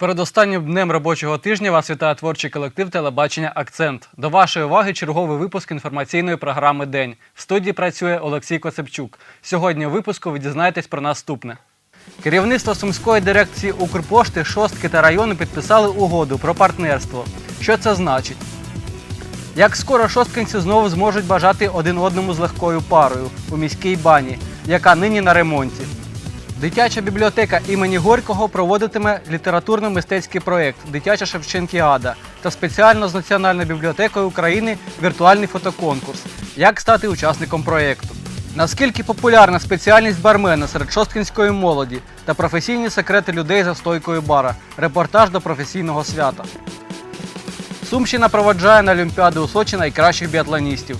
передостаннім днем робочого тижня вас вітає творчий колектив телебачення Акцент. До вашої уваги черговий випуск інформаційної програми День. В студії працює Олексій Коцепчук. Сьогодні у випуску ви дізнаєтесь про наступне. Керівництво сумської дирекції Укрпошти, шостки та району підписали угоду про партнерство. Що це значить? Як скоро шосткинці знову зможуть бажати один одному з легкою парою у міській бані, яка нині на ремонті. Дитяча бібліотека імені Горького проводитиме літературно-мистецький проєкт Дитяча Шевченкіада та спеціально з Національною бібліотекою України віртуальний фотоконкурс. Як стати учасником проєкту? Наскільки популярна спеціальність бармена серед шосткинської молоді та професійні секрети людей за стойкою бара? Репортаж до професійного свята. Сумщина проводжає на Олімпіаду у Сочі найкращих біатлоністів.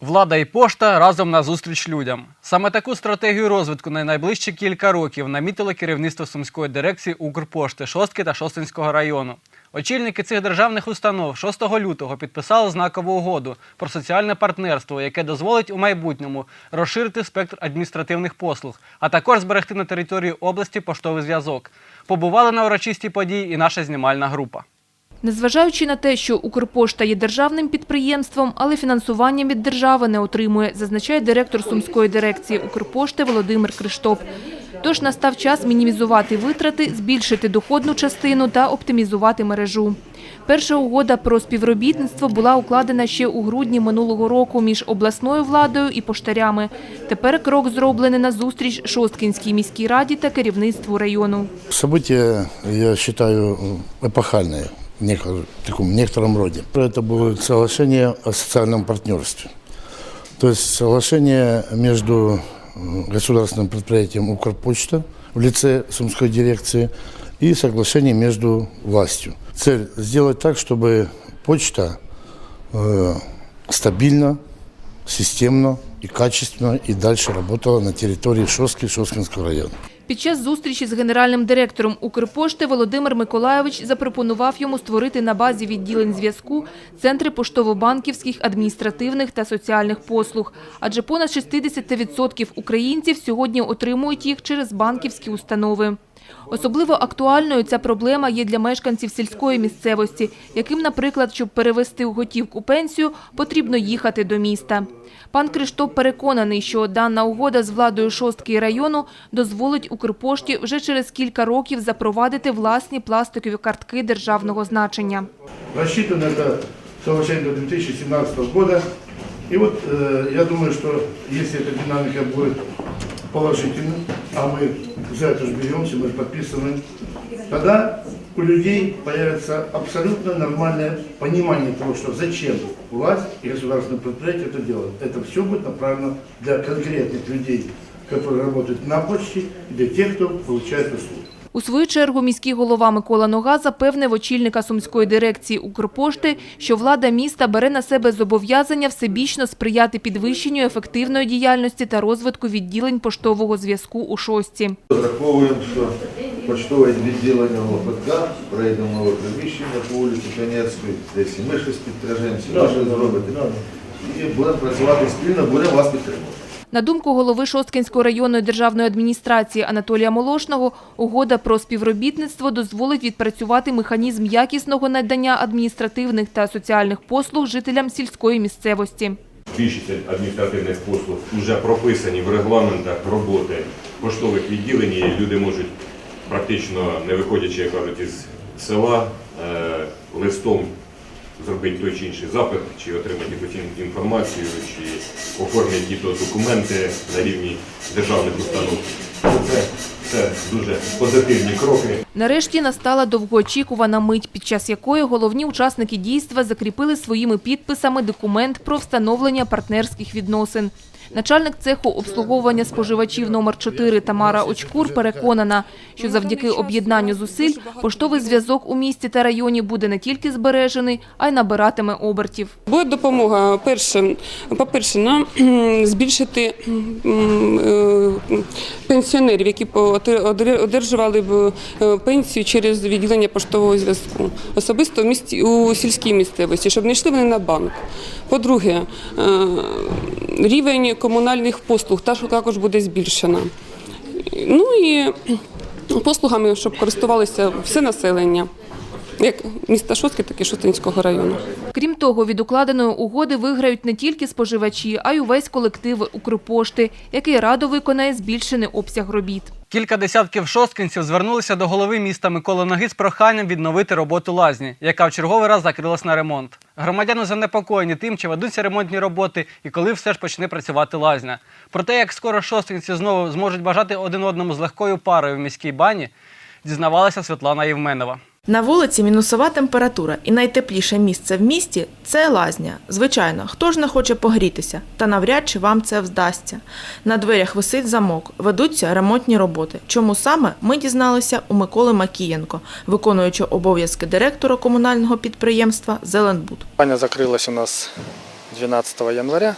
Влада і пошта разом на зустріч людям. Саме таку стратегію розвитку на найближчі кілька років намітило керівництво сумської дирекції Укрпошти Шостки та Шостинського району. Очільники цих державних установ 6 лютого підписали знакову угоду про соціальне партнерство, яке дозволить у майбутньому розширити спектр адміністративних послуг, а також зберегти на території області поштовий зв'язок. Побували на урочистій події і наша знімальна група. Незважаючи на те, що Укрпошта є державним підприємством, але фінансування від держави не отримує, зазначає директор Сумської дирекції Укрпошти Володимир Криштоп. Тож настав час мінімізувати витрати, збільшити доходну частину та оптимізувати мережу. Перша угода про співробітництво була укладена ще у грудні минулого року між обласною владою і поштарями. Тепер крок зроблений на зустріч Шосткінській міській раді та керівництву району. Событие, я считаю, эпохальное в неко- таком некотором роде. Это было соглашение о социальном партнерстве. То есть соглашение между м, государственным предприятием «Укрпочта» в лице Сумской дирекции и соглашение между властью. Цель – сделать так, чтобы почта э, стабильно, системно и качественно и дальше работала на территории Шостки, Шосткинского района. Під час зустрічі з генеральним директором Укрпошти Володимир Миколайович запропонував йому створити на базі відділень зв'язку центри поштово-банківських, адміністративних та соціальних послуг. Адже понад 60% українців сьогодні отримують їх через банківські установи. Особливо актуальною ця проблема є для мешканців сільської місцевості, яким, наприклад, щоб перевести у готівку пенсію, потрібно їхати до міста. Пан Криштоп переконаний, що дана угода з владою шостки району дозволить Укрпошті вже через кілька років запровадити власні пластикові картки державного значення. Рассчитано это соглашение до 2017 года. И вот э, я думаю, что если эта динамика будет положительной, а мы за это же беремся, мы же подписываем, тогда у людей появится абсолютно нормальное понимание того, что зачем власть и государственное предприятие это делают. Это все будет направлено для конкретных людей, которые работают на почте, и для тех, кто получает услуги. У свою чергу міський голова Микола Нога запевнив очільника сумської дирекції Укрпошти, що влада міста бере на себе зобов'язання всебічно сприяти підвищенню ефективної діяльності та розвитку відділень поштового зв'язку у шості. Розраховуємо, що поштове відділення ЛПК прийде нове приміщення по вулиці Канецької, десь і ми щось підтримаємося, ви щось зробите. І будемо працювати спільно, будемо вас підтримувати. На думку голови Шосткинської районної державної адміністрації Анатолія Молошного, угода про співробітництво дозволить відпрацювати механізм якісного надання адміністративних та соціальних послуг жителям сільської місцевості. Більшість адміністративних послуг вже прописані в регламентах роботи поштових відділень. Люди можуть практично не виходячи, як кажуть, із села е, листом зробити той чи інший запит, чи отримати якусь ін- інформацію, чи оформити діто документи на рівні державних установ. Це, це дуже позитивні кроки. Нарешті настала довгоочікувана мить, під час якої головні учасники дійства закріпили своїми підписами документ про встановлення партнерських відносин. Начальник цеху обслуговування споживачів номер 4 Тамара Очкур переконана, що завдяки об'єднанню зусиль поштовий зв'язок у місті та районі буде не тільки збережений, а й набиратиме обертів. Буде допомога перше, по-перше, нам збільшити е, пенсіонерів, які по- одер- одержували е, пенсію через відділення поштового зв'язку, особисто в місті у сільській місцевості, щоб не йшли вони на банк. По-друге, е, рівень комунальних послуг також буде збільшено. Ну і послугами, щоб користувалися все населення, як міста Шостки, так і Шостинського району. Крім того, від укладеної угоди виграють не тільки споживачі, а й увесь колектив Укрпошти, який радо виконає збільшений обсяг робіт. Кілька десятків шосткинців звернулися до голови міста Миколи Ноги з проханням відновити роботу лазні, яка в черговий раз закрилась на ремонт. Громадяни занепокоєні тим, чи ведуться ремонтні роботи і коли все ж почне працювати лазня. Про те, як скоро шосткинці знову зможуть бажати один одному з легкою парою в міській бані, дізнавалася Світлана Євменова. На вулиці мінусова температура і найтепліше місце в місті це лазня. Звичайно, хто ж не хоче погрітися, та навряд чи вам це вдасться. На дверях висить замок, ведуться ремонтні роботи. Чому саме ми дізналися у Миколи Макієнко, виконуючого обов'язки директора комунального підприємства Зеленбуд. Баня закрылась у нас 12 января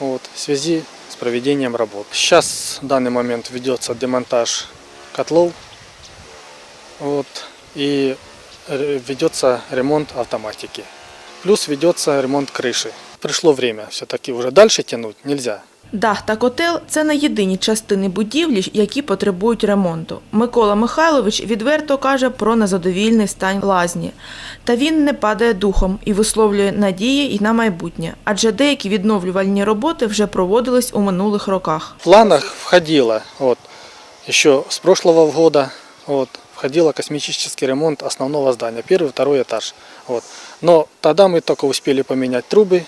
вот, в связи с проведением работ. Сейчас в данный момент ведется демонтаж котлов вот, и ведется ремонт автоматики. Плюс ведется ремонт крыши. Пришло время все-таки уже дальше тянуть нельзя. Дах та котел це не єдині частини будівлі, які потребують ремонту. Микола Михайлович відверто каже про незадовільний стан лазні. Та він не падає духом і висловлює надії і на майбутнє, адже деякі відновлювальні роботи вже проводились у минулих роках. В планах входило вот, еще с прошлого года вот, входило космический ремонт основного здания, первый, второй этаж. Вот. Но тогда мы только успели поменять трубы,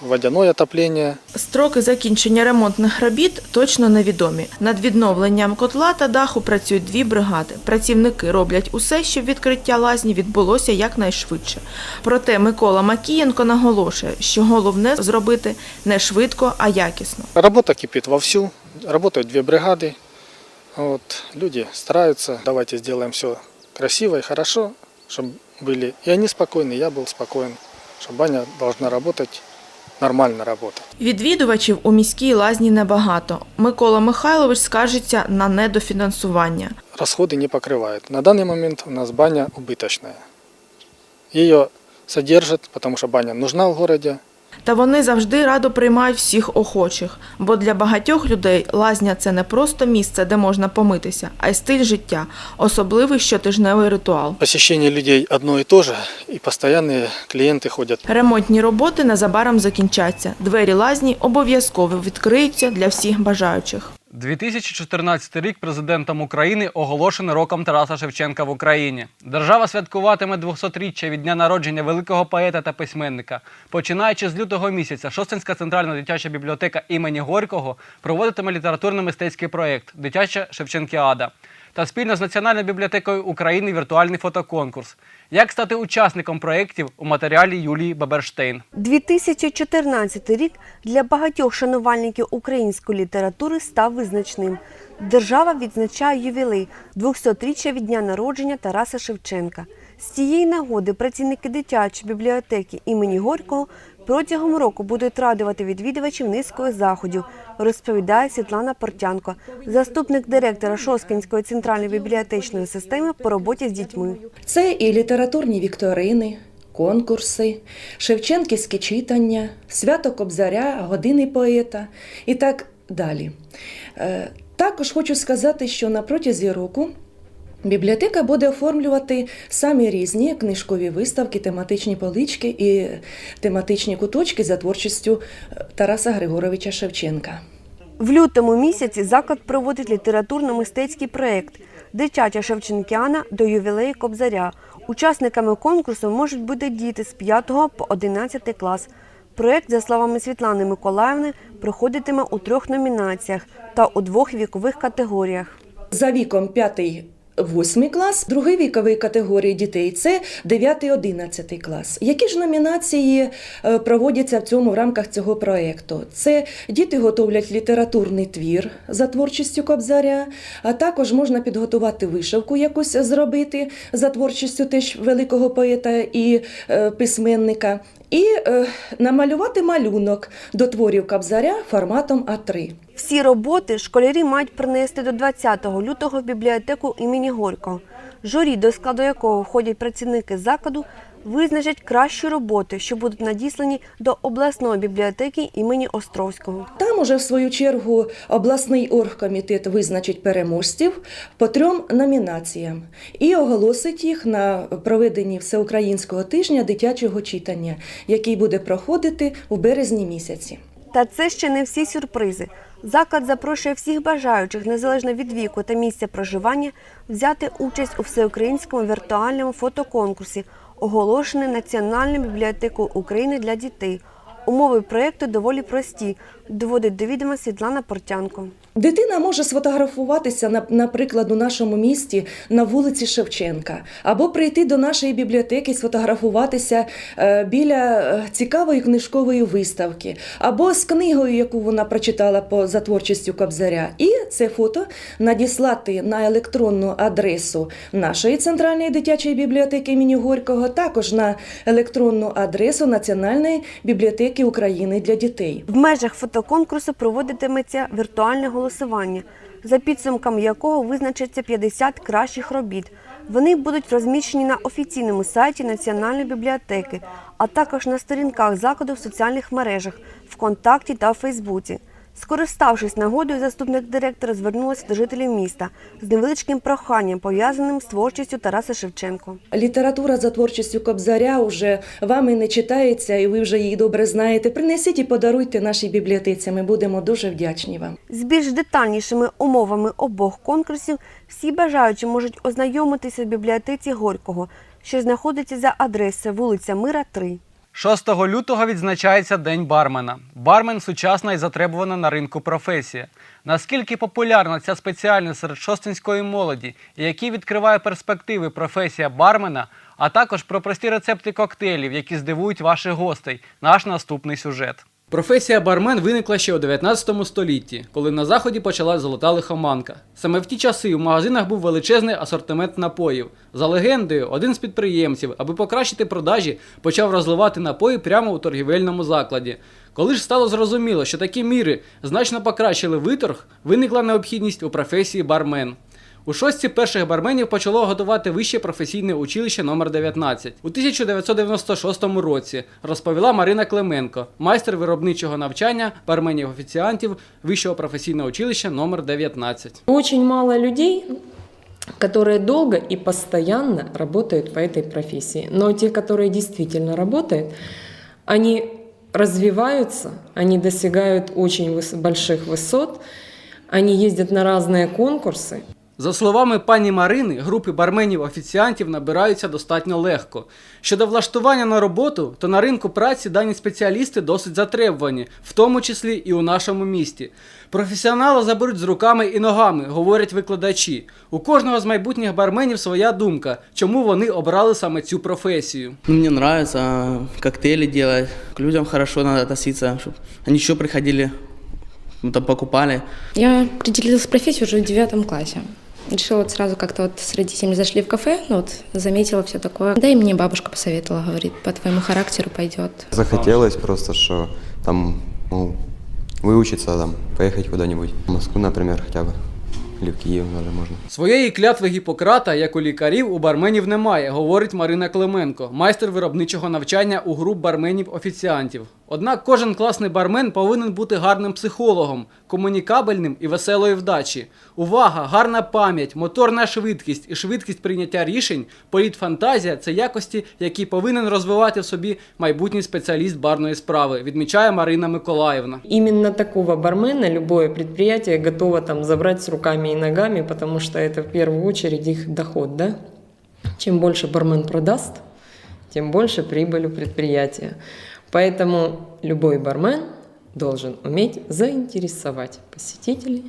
водяное отопление, Строки закінчення ремонтних робіт точно невідомі. Над відновленням котла та даху працюють дві бригади. Працівники роблять усе, щоб відкриття лазні відбулося якнайшвидше. Проте Микола Макієнко наголошує, що головне зробити не швидко, а якісно. Работа кипит вовсю, работают две бригады. Вот, люди стараются, давайте сделаем все красиво и хорошо, чтобы были и они спокойны, и я был спокоен, что баня должна работать, нормально работать. Відвідувачів у міській лазні небагато. Микола Михайлович скаржиться на недофінансування. Расходы не покрывает. На данный момент у нас баня убыточная. Ее содержат, потому что баня нужна в городе, Та вони завжди радо приймають всіх охочих, бо для багатьох людей лазня це не просто місце, де можна помитися, а й стиль життя, особливий щотижневий ритуал. Посіщення людей одно і то ж, і постійні клієнти ходять. Ремонтні роботи незабаром закінчаться. Двері лазні обов'язково відкриються для всіх бажаючих. 2014 рік президентом України оголошено роком Тараса Шевченка в Україні. Держава святкуватиме 200-річчя від дня народження великого поета та письменника. Починаючи з лютого місяця, Шостинська центральна дитяча бібліотека імені Горького проводитиме літературно-мистецький проєкт Дитяча Шевченкіада та спільно з Національною бібліотекою України віртуальний фотоконкурс. Як стати учасником проєктів у матеріалі Юлії Баберштейн. 2014 рік для багатьох шанувальників української літератури став визначним. Держава відзначає ювілей 200-річчя від дня народження Тараса Шевченка. З цієї нагоди працівники дитячої бібліотеки імені Горького протягом року будуть радувати відвідувачів низкою заходів, розповідає Світлана Портянко, заступник директора Шоскінської центральної бібліотечної системи по роботі з дітьми. Це і літературні вікторини, конкурси, шевченківські читання, свято Кобзаря, години поета і так далі. Е, Також хочу сказати, що на протязі року бібліотека буде оформлювати самі різні книжкові виставки, тематичні полички і тематичні куточки за творчістю е, Тараса Григоровича Шевченка. В лютому місяці заклад проводить літературно-мистецький проєкт Дитяча Шевченкіана до ювілею Кобзаря. Учасниками конкурсу можуть бути діти з 5 по 11 клас. Проєкт, за словами Світлани Миколаївни, проходитиме у трьох номінаціях та у двох вікових категоріях. За віком 5 8 клас, другий віковий категорії дітей це 9-11 клас. Які ж номінації е, проводяться в цьому в рамках цього проєкту? Це діти готовлять літературний твір за творчістю Кобзаря, а також можна підготувати вишивку якусь зробити за творчістю теж великого поета і е, письменника, і е, намалювати малюнок до творів Кобзаря форматом А3. Всі роботи школярі мають принести до 20 лютого в бібліотеку імені Горького. Журі, до складу якого входять працівники закладу, визначать кращі роботи, що будуть надіслані до обласної бібліотеки імені Островського. Там уже в свою чергу обласний оргкомітет визначить переможців по трьом номінаціям і оголосить їх на проведенні всеукраїнського тижня дитячого читання, який буде проходити у березні місяці. Та це ще не всі сюрпризи. Заклад запрошує всіх бажаючих, незалежно від віку та місця проживання, взяти участь у всеукраїнському віртуальному фотоконкурсі, оголошений Національною бібліотекою України для дітей. Умови проєкту доволі прості, доводить до відома Світлана Портянко. Дитина може сфотографуватися, наприклад, у нашому місті на вулиці Шевченка, або прийти до нашої бібліотеки, сфотографуватися е, біля е, цікавої книжкової виставки, або з книгою, яку вона прочитала по за творчістю Кобзаря. І це фото надіслати на електронну адресу нашої центральної дитячої бібліотеки імені Горького, також на електронну адресу Національної бібліотеки України для дітей. В межах фотоконкурсу проводитиметься віртуальне голосування, за підсумками якого визначаться 50 кращих робіт. Вони будуть розміщені на офіційному сайті Національної бібліотеки, а також на сторінках закладу в соціальних мережах ВКонтакті та Фейсбуці. Скориставшись нагодою, заступник директора звернулася до жителів міста з невеличким проханням, пов'язаним з творчістю Тараса Шевченко. Література за творчістю Кобзаря вже вами не читається, і ви вже її добре знаєте. Принесіть і подаруйте нашій бібліотеці. Ми будемо дуже вдячні вам. З більш детальнішими умовами обох конкурсів всі бажаючі можуть ознайомитися в бібліотеці Горького, що знаходиться за адресою вулиця Мира, 3. 6 лютого відзначається День бармена. Бармен сучасна і затребувана на ринку професія. Наскільки популярна ця спеціальність серед шостинської молоді і які відкриває перспективи професія бармена, а також про прості рецепти коктейлів, які здивують ваших гостей. Наш наступний сюжет. Професія бармен виникла ще у 19 столітті, коли на заході почалась золота лихоманка. Саме в ті часи у магазинах був величезний асортимент напоїв. За легендою, один з підприємців, аби покращити продажі, почав розливати напої прямо у торгівельному закладі. Коли ж стало зрозуміло, що такі міри значно покращили виторг, виникла необхідність у професії бармен. У шостці перших барменів почало готувати вище професійне училище номер 19 у 1996 році. Розповіла Марина Клименко, майстер виробничого навчання барменів-офіціантів Вищого професійного училища номер 19. Очень мало людей, которые долго и постоянно работают по этой профессии. Но те, которые действительно работают, они развиваются, они достигают очень выс- больших высот, они ездят на разные конкурсы. За словами пані Марини, групи барменів-офіціантів набираються достатньо легко. Щодо влаштування на роботу, то на ринку праці дані спеціалісти досить затребувані, в тому числі і у нашому місті. Професіонала заберуть з руками і ногами, говорять викладачі. У кожного з майбутніх барменів своя думка, чому вони обрали саме цю професію. Ну, мне нравится а, коктейли делать, к людям хорошо надо относиться, чтобы они еще приходили, ну, там покупали. Я определилась в профессию уже в девятом классе. Решила вот сразу как-то вот с родителями зашли в кафе, ну вот заметила все такое. Да и мне бабушка посоветовала, говорит, по твоему характеру пойдет. Захотелось просто, что там, ну, выучиться, там, поехать куда-нибудь. В Москву, например, хотя бы. Или в Киев даже можно. Своєї клятви Гіппократа, як у лікарів, у барменів немає, говорить Марина Клименко, майстер виробничого навчання у груп барменів-офіціантів. Однак кожен класний бармен повинен бути гарним психологом, комунікабельним і веселої вдачі. Увага, гарна пам'ять, моторна швидкість і швидкість прийняття рішень, політ фантазія це якості, які повинен розвивати в собі майбутній спеціаліст барної справи, відмічає Марина Миколаївна. Именно такого бармена любое предприятие готово там забрать с руками и ногами, потому что это в первую очередь их доход, да? Чем больше бармен продаст, тем больше прибыль у предприятия. Поэтому любой бармен должен уметь заинтересовать посетителей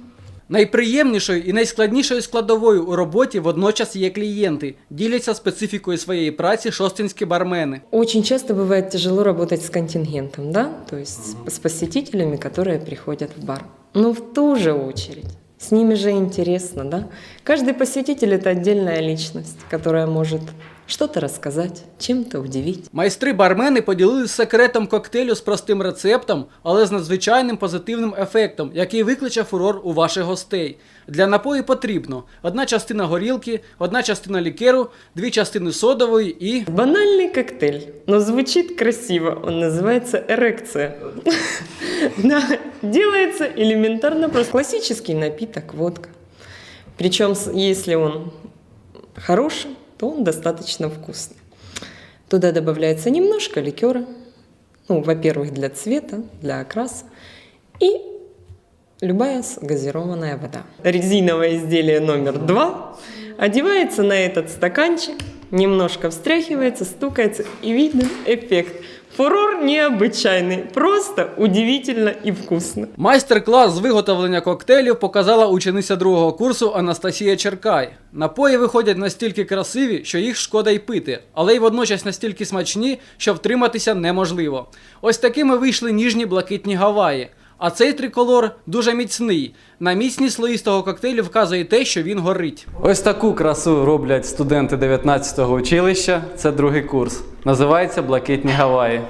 Найприємнішою і найскладнішою складовою у роботі водночас є клієнти, діляться специфікою своєї праці шостинські бармени. Очень часто бывает тяжело работать с контингентом, да, то есть с- с посетителями, которые приходят в бар. Но в ту же очередь с ними же интересно, да. Каждый посетитель это отдельная личность, которая может что-то рассказать, чем-то удивить. Майстри-бармени поділилися секретом коктейлю з простим рецептом, але з надзвичайним позитивним ефектом, який викличе фурор у ваших гостей. Для напою потрібно одна частина горілки, одна частина лікеру, дві частини содової і. Банальный коктейль, но звучит красиво. Он называется эрекция. Да, делается элементарно просто. Классический напиток, водка. Причем, с- если он хороший, то он достаточно вкусный. Туда добавляется немножко ликера. Ну, во-первых, для цвета, для окраса. И любая газированная вода. Резиновое изделие номер два одевается на этот стаканчик, немножко встряхивается, стукается, и видно эффект. Фурор необычайний, просто удивительно і вкусно. Майстер-клас з виготовлення коктейлів показала учениця другого курсу Анастасія Черкай. Напої виходять настільки красиві, що їх шкода й пити, але й водночас настільки смачні, що втриматися неможливо. Ось такими вийшли ніжні блакитні гаваї. А цей триколор дуже міцний. На міцність слоїстого коктейлю вказує те, що він горить. Ось таку красу роблять студенти 19-го училища. Це другий курс. Називається Блакитні Гаваї.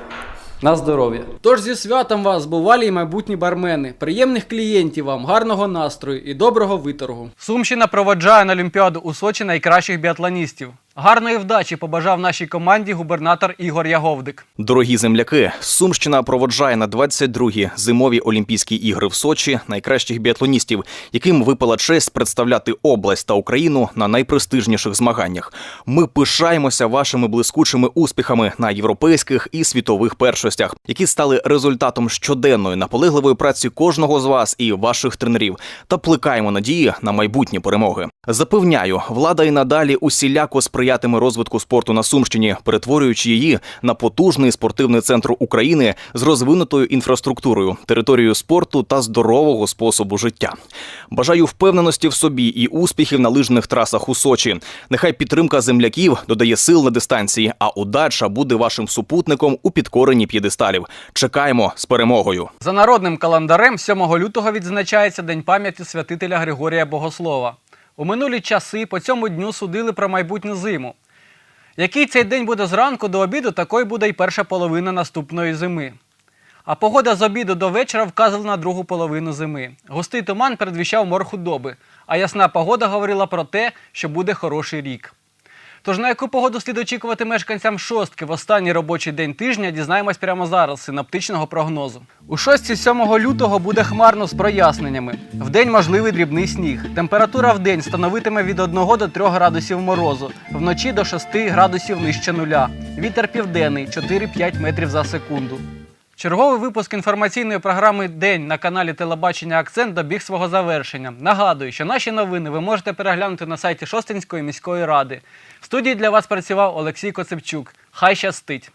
На здоров'я. Тож зі святом вас, бувалі й майбутні бармени, приємних клієнтів вам, гарного настрою і доброго виторгу. Сумщина проводжає на Олімпіаду у Сочі найкращих біатлоністів. Гарної вдачі побажав нашій команді губернатор Ігор Яговдик. Дорогі земляки, Сумщина проводжає на 22-гі зимові Олімпійські ігри в Сочі найкращих біатлоністів, яким випала честь представляти область та Україну на найпрестижніших змаганнях. Ми пишаємося вашими блискучими успіхами на європейських і світових першостях, які стали результатом щоденної наполегливої праці кожного з вас і ваших тренерів, та плекаємо надії на майбутні перемоги. Запевняю, влада і надалі усіляко сприятиме розвитку спорту на Сумщині, перетворюючи її на потужний спортивний центр України з розвинутою інфраструктурою, територією спорту та здорового способу життя. Бажаю впевненості в собі і успіхів на лижних трасах у Сочі. Нехай підтримка земляків додає сил на дистанції, а удача буде вашим супутником у підкоренні п'єдесталів. Чекаємо з перемогою. За народним календарем 7 лютого відзначається День пам'яті святителя Григорія Богослова. У минулі часи по цьому дню судили про майбутню зиму. Який цей день буде зранку до обіду, такою буде й перша половина наступної зими. А погода з обіду до вечора вказувала на другу половину зими. Густий туман передвіщав мор худоби, а ясна погода говорила про те, що буде хороший рік. Тож на яку погоду слід очікувати мешканцям шостки в останній робочий день тижня, дізнаємось прямо зараз з синоптичного прогнозу. У шостці 7 лютого буде хмарно з проясненнями. Вдень можливий дрібний сніг. Температура вдень становитиме від 1 до 3 градусів морозу, вночі до 6 градусів нижче нуля. Вітер південний 4-5 метрів за секунду. Черговий випуск інформаційної програми День на каналі Телебачення Акцент добіг свого завершення. Нагадую, що наші новини ви можете переглянути на сайті Шостинської міської ради. В студії для вас працював Олексій Коцепчук. Хай щастить!